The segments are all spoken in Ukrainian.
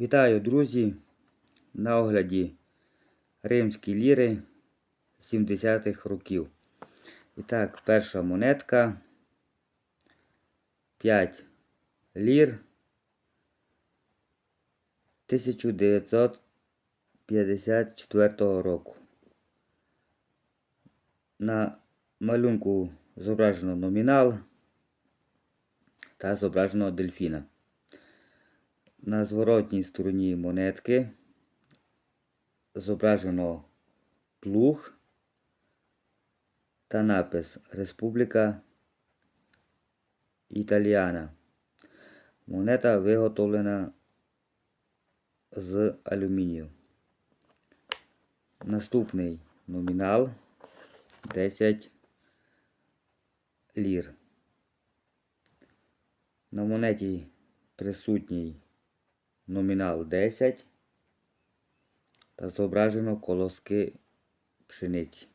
Вітаю, друзі! На огляді римські ліри 70-х років. І так, перша монетка 5 лір 1954 року. На малюнку зображено номінал та зображено дельфіна. На зворотній стороні монетки зображено плуг та напис Республіка Італіана. Монета виготовлена з алюмінію. Наступний номінал 10 лір. На монеті присутній номінал 10 та зображено колоски пшениці.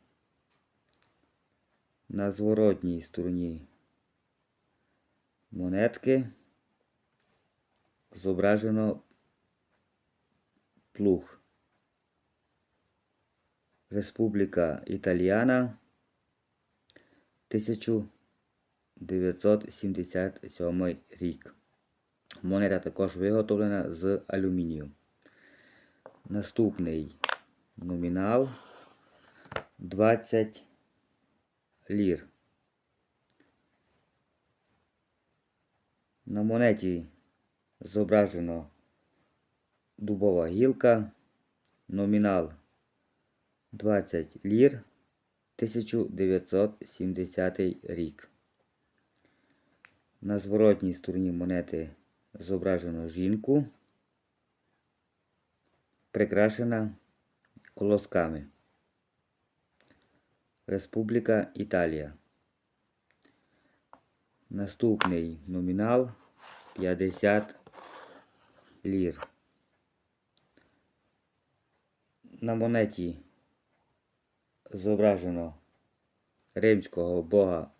На зворотній стороні монетки зображено плуг. Республіка Італіана 1977 рік. Монета також виготовлена з алюмінію. Наступний номінал 20 лір. На монеті зображено дубова гілка, номінал 20 лір 1970 рік. На зворотній стороні монети зображено жінку, прикрашена колосками. Республіка Італія. Наступний номінал 50 лір. На монеті зображено римського бога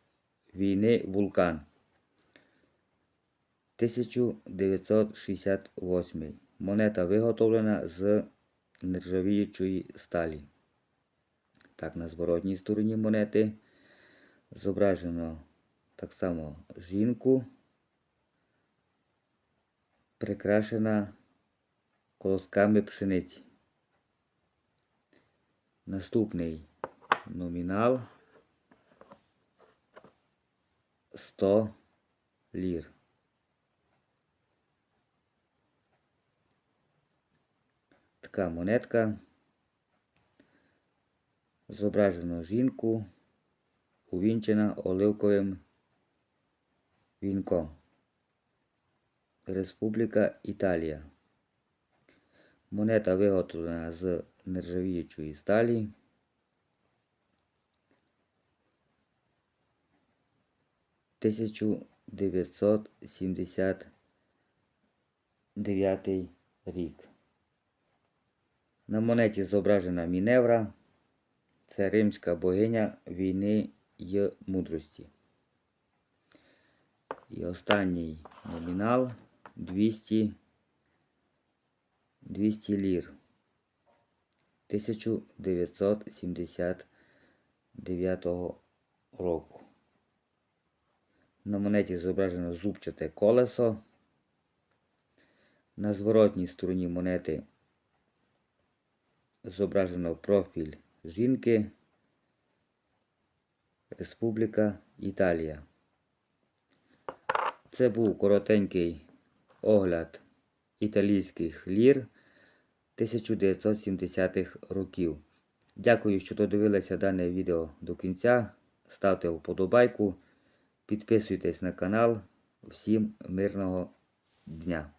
війни вулкан. 1968. Монета виготовлена з нержавіючої сталі. Так, на зворотній стороні монети зображено так само жінку, прикрашена колосками пшениці. Наступний номінал 100 лір. Така монетка. Зображено жінку, увінчена оливковим вінком. Республіка Італія. Монета виготовлена з нержавіючої сталі. Тисячу дев'ятсот сімдесят дев'ятий рік. На монеті зображена Міневра. Це римська богиня війни й мудрості. І останній номінал 200 200 лір 1979 року. На монеті зображено зубчате колесо. На зворотній стороні монети зображено профіль жінки. Республіка Італія. Це був коротенький огляд італійських лір 1970-х років. Дякую, що додивилися дане відео до кінця. Ставте вподобайку, підписуйтесь на канал. Всім мирного дня!